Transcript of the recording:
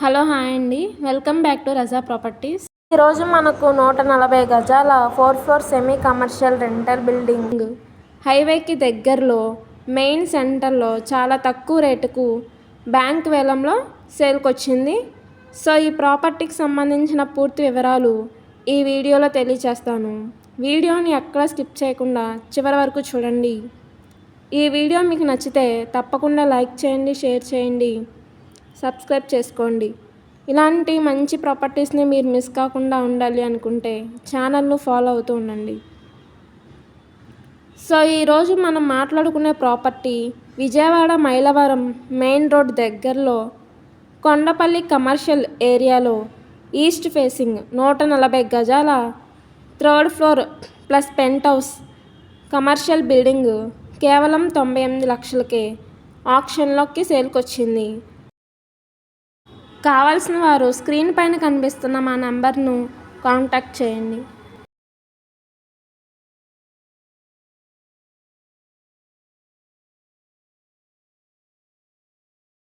Hello hi అండి. Welcome back to Raja properties. ఈరోజు మనకు నూట నలభై గజాల four floor semi commercial rental building హైవేకి దగ్గరలో మెయిన్ సెంటర్లో చాలా తక్కువ రేటుకు బ్యాంక్ వేలంలో సేల్కి వచ్చింది సో ఈ ప్రాపర్టీకి సంబంధించిన పూర్తి వివరాలు ఈ వీడియోలో తెలియచేస్తాను. వీడియోని ఎక్కడ స్కిప్ చేయకుండా చివరి వరకు చూడండి. ఈ వీడియో మీకు నచ్చితే తప్పకుండా లైక్ చేయండి షేర్ చేయండి. సబ్స్క్రైబ్ చేసుకోండి. ఇలాంటి మంచి ప్రాపర్టీస్ని మీరు మిస్ కాకుండా ఉండాలి అనుకుంటే ఛానల్ను ఫాలో అవుతూ ఉండండి. సో ఈరోజు మనం మాట్లాడుకునే property Vijayawada Mylavaram main road దగ్గరలో కొండపల్లి కమర్షియల్ ఏరియాలో ఈస్ట్ ఫేసింగ్ నూట నలభై గజాల third floor plus penthouse commercial building కేవలం తొంభై ఎనిమిది లక్షలకే ఆప్షన్లోకి సేల్కొచ్చింది. కావాల్సిన వారు స్క్రీన్ పైన కనిపిస్తున్న మా నంబర్ను కాంటాక్ట్ చేయండి.